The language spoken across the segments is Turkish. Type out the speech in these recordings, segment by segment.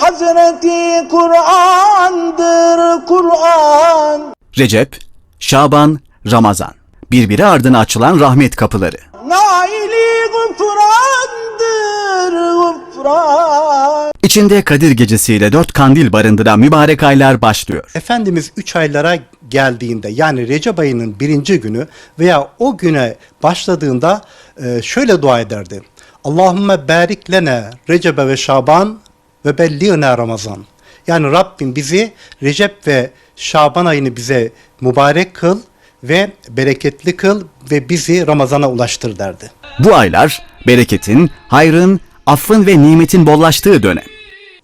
Hazreti Kur'an'dır Kur'an Recep, Şaban, Ramazan. Birbiri ardına açılan rahmet kapıları. Naili gufrandır gufran İçinde Kadir Gecesi'yle dört kandil barındıran mübarek aylar başlıyor. Efendimiz 3 aylara geldiğinde yani Recep ayının birinci günü veya o güne başladığında e, şöyle dua ederdi. Allahümme barik lene Recebe ve Şaban ve belliğine Ramazan. Yani Rabbim bizi Recep ve Şaban ayını bize mübarek kıl ve bereketli kıl ve bizi Ramazan'a ulaştır derdi. Bu aylar bereketin, hayrın, affın ve nimetin bollaştığı dönem.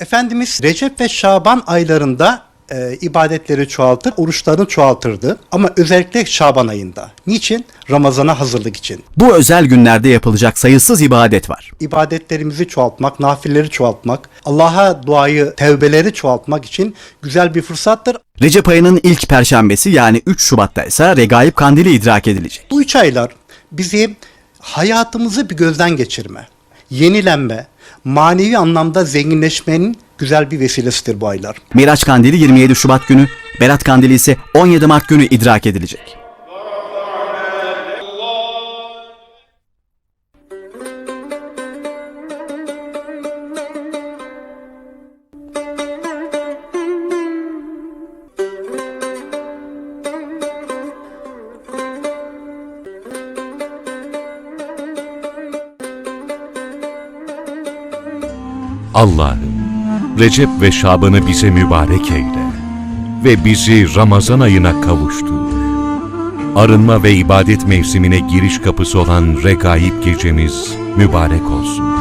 Efendimiz Recep ve Şaban aylarında e, ibadetleri çoğaltır, oruçlarını çoğaltırdı. Ama özellikle Şaban ayında. Niçin? Ramazana hazırlık için. Bu özel günlerde yapılacak sayısız ibadet var. İbadetlerimizi çoğaltmak, nafilleri çoğaltmak, Allah'a duayı, tevbeleri çoğaltmak için güzel bir fırsattır. Recep ayının ilk perşembesi yani 3 Şubat'ta ise Regaib Kandili idrak edilecek. Bu üç aylar bizi hayatımızı bir gözden geçirme, yenilenme, manevi anlamda zenginleşmenin güzel bir vesilesidir bu aylar. Miraç Kandili 27 Şubat günü, Berat Kandili ise 17 Mart günü idrak edilecek. Allah'ım Recep ve Şaban'ı bize mübarek eyle ve bizi Ramazan ayına kavuştur. Arınma ve ibadet mevsimine giriş kapısı olan regaib gecemiz mübarek olsun.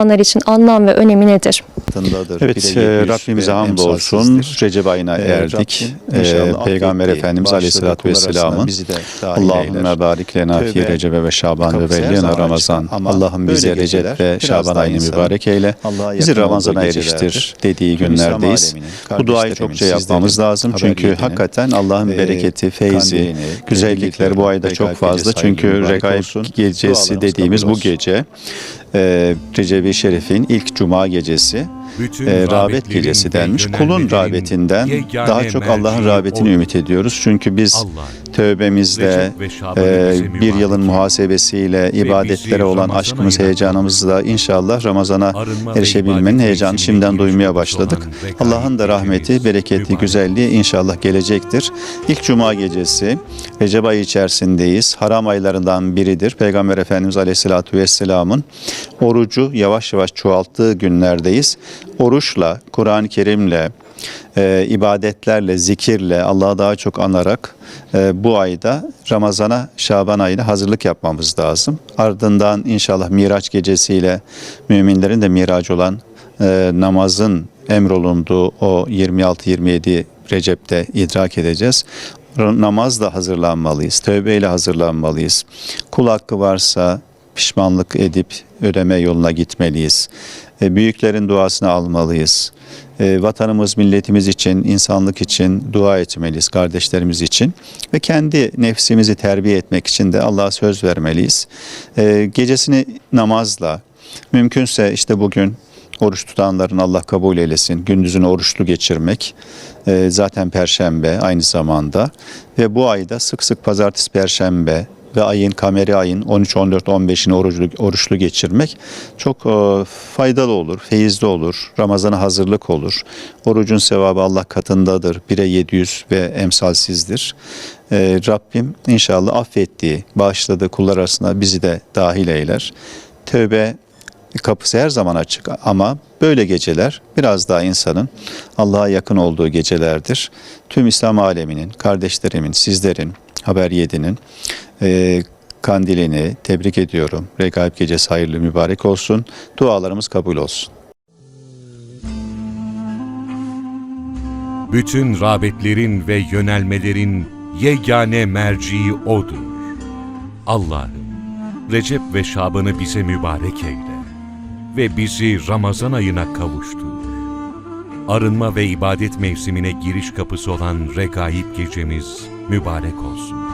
insanlar için anlam ve önemi nedir? Katındadır. Evet, e, Rabbimize hamdolsun. Recep ayına E, erdik. E, Peygamber Efendimiz Aleyhisselatü Vesselam'ın Allahümme barik lena fi Recebe ve Şaban ve zaman Ramazan. Allah'ım bize Recep ve Şaban ayını mübarek eyle. Bizi Ramazan'a eriştir dediği günlerdeyiz. Bu duayı çokça yapmamız lazım. Çünkü hakikaten Allah'ın e, bereketi, feyzi, güzellikler bu ayda çok fazla. Çünkü Regaib gecesi dediğimiz bu gece e, Recep-i Şerif'in ilk cuma gecesi Bütün e, rağbet gecesi denmiş. Kulun rağbetinden daha çok Allah'ın rağbetini ümit ediyoruz. Çünkü biz Allah'ım, Şaban'ı e, bir yılın muhasebesiyle, ibadetlere olan aşkımız, heyecanımızla inşallah Ramazan'a erişebilmenin mevsimine şimdiden duymaya başladık. Allah'ın da rahmeti, bereketi, güzelliği inşallah gelecektir. İlk cuma gecesi Recep ayı içerisindeyiz. Haram aylarından biridir. Peygamber Efendimiz Aleyhisselatü Vesselam'ın orucu yavaş yavaş çoğalttığı günlerdeyiz. Oruçla, Kur'an-ı Kerim'le, e, ibadetlerle, zikirle, Allah'ı daha çok anarak e, bu ayda Ramazan'a, Şaban ayına hazırlık yapmamız lazım. Ardından inşallah Miraç gecesiyle müminlerin de miracı olan e, namazın emrolunduğu o 26-27 Recep'te idrak edeceğiz. Namazla hazırlanmalıyız, tövbeyle hazırlanmalıyız. Kul hakkı varsa pişmanlık edip ödeme yoluna gitmeliyiz. E, büyüklerin duasını almalıyız. E, vatanımız, milletimiz için, insanlık için dua etmeliyiz, kardeşlerimiz için. Ve kendi nefsimizi terbiye etmek için de Allah'a söz vermeliyiz. E, gecesini namazla, mümkünse işte bugün oruç tutanların Allah kabul eylesin. Gündüzünü oruçlu geçirmek e, zaten perşembe aynı zamanda ve bu ayda sık sık pazartesi perşembe ve ayın kameri ayın 13 14 15'ini oruçlu oruçlu geçirmek çok e, faydalı olur, feyizli olur. Ramazana hazırlık olur. Orucun sevabı Allah katındadır. 1'e 700 ve emsalsizdir. E, Rabbim inşallah affettiği, bağışladığı kullar arasında bizi de dahil eyler. Tövbe kapısı her zaman açık ama böyle geceler biraz daha insanın Allah'a yakın olduğu gecelerdir. Tüm İslam aleminin, kardeşlerimin, sizlerin, Haber 7'nin e, kandilini tebrik ediyorum. Regaib gecesi hayırlı mübarek olsun. Dualarımız kabul olsun. Bütün rağbetlerin ve yönelmelerin yegane merciği O'dur. Allah'ım, Recep ve Şaban'ı bize mübarek eyle ve bizi Ramazan ayına kavuştur. Arınma ve ibadet mevsimine giriş kapısı olan Regaib gecemiz mübarek olsun.